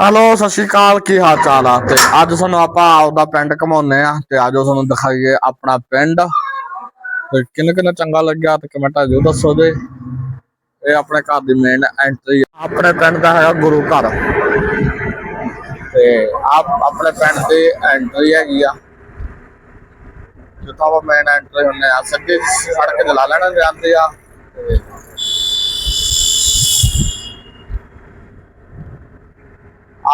Hello, ਸਤਿ ਸ਼੍ਰੀ ਅਕਾਲ, ਕੀ ਹਾਲ ਚਾਲ ਆ? ਤੇ ਅੱਜ ਤੁਹਾਨੂੰ ਆਪਾਂ ਆਪਦਾ ਪਿੰਡ ਘਮਾਉਨੇ ਆ, ਤੇ ਆਜੋ ਤੁਹਾਨੂੰ ਦਿਖਾਈਏ ਆਪਣਾ ਪਿੰਡ। ਤੇ ਕਿੰਨੇ ਕਿੰਨੇ ਚੰਗਾ ਲੱਗਿਆ, ਤੇ ਕਮੈਂਟਾਂ ਜ਼ਰੂਰ ਦੱਸੋ ਜੀ। ਇਹ ਆਪਣੇ ਘਰ ਦੀ ਮੇਨ ਐਂਟਰੀ ਆਪਣੇ ਪਿੰਡ ਦਾ ਹੈਗਾ ਗੁਰੂ ਘਰ। ਤੇ ਆਪ ਆਪਣੇ ਪਿੰਡ ਦੀ ਐਂਟਰੀ ਹੈਗੀ ਆ। ਜਿੱਥੋਂ ਆਪਾਂ ਮੇਨ ਐਂਟਰੀ ਹੁੰਨੇ ਆ, ਸਿੱਧੀ ਸੜਕ ਜਲਾ ਲੈਣਾ ਜਾਂਦੇ ਆ, ਤੇ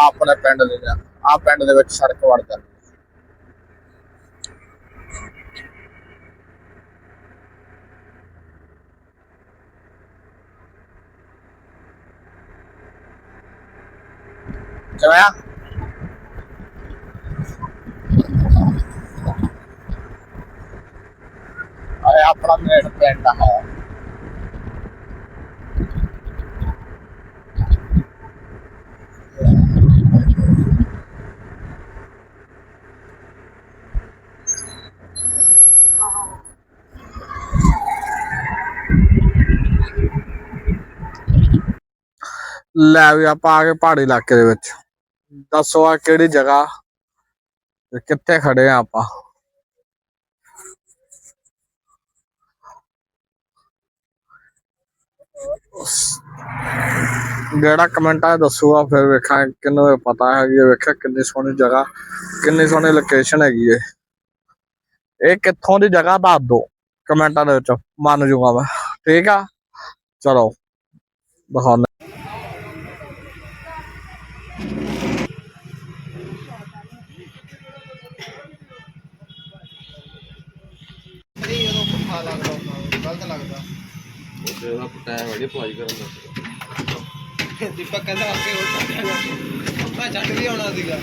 ਆਪਣੇ ਪਿੰਡ ਦੇ ਆ ਪਿੰਡ ਦੇ ਵਿੱਚ ਸੜਕ ਵੜ ਜਾਂਦੀ ਕਿਵੇਂ ਆ ਇਹ ਆਪਣਾ ਮੇਨ ਪਿੰਡ ਹੈ ਲੈ ਵੀ ਆਪਾਂ ਆ ਕੇ ਪਹਾੜੀ ਇਲਾਕੇ ਦੇ ਵਿੱਚ। ਦੱਸੋ ਆ ਕਿਹੜੀ ਜਗ੍ਹਾ ਤੇ ਕਿੱਥੇ ਖੜੇ ਆ ਆਪਾਂ? ਜਿਹੜਾ ਕਮੈਂਟਾਂ 'ਚ ਦੱਸੂਗਾ ਫਿਰ ਵੇਖਾਂ ਕਿੰਨੂੰ ਪਤਾ ਹੈਗੀ ਹੈ ਵੇਖਿਆ ਕਿੰਨੀ ਸੋਹਣੀ ਜਗ੍ਹਾ, ਕਿੰਨੀ ਸੋਹਣੀ ਲੋਕੇਸ਼ਨ ਹੈਗੀ ਏ ਇਹ ਕਿੱਥੋਂ ਦੀ ਜਗ੍ਹਾ ਦੱਸ ਦੋ ਕਮੈਂਟਾਂ ਦੇ ਵਿੱਚ ਮੰਨ ਜੂਗਾ ਮੈਂ। ਠੀਕ ਆ? ਚਲੋ, ਦਿਖਾਉਂਦੇ ਗਲਤ ਲੱਗਦਾ ਉਹਦੇ ਉਹਦਾ ਪਟਾਇਆ ਵੜੀ ਪਵਾਈ ਕਰਨ ਦਾ ਦੀਪਕ ਕਹਿੰਦਾ ਅੱਗੇ ਉਲਟਾ ਮੈਂ ਛੱਡ ਵੀ ਆਉਣਾ ਸੀਗਾ।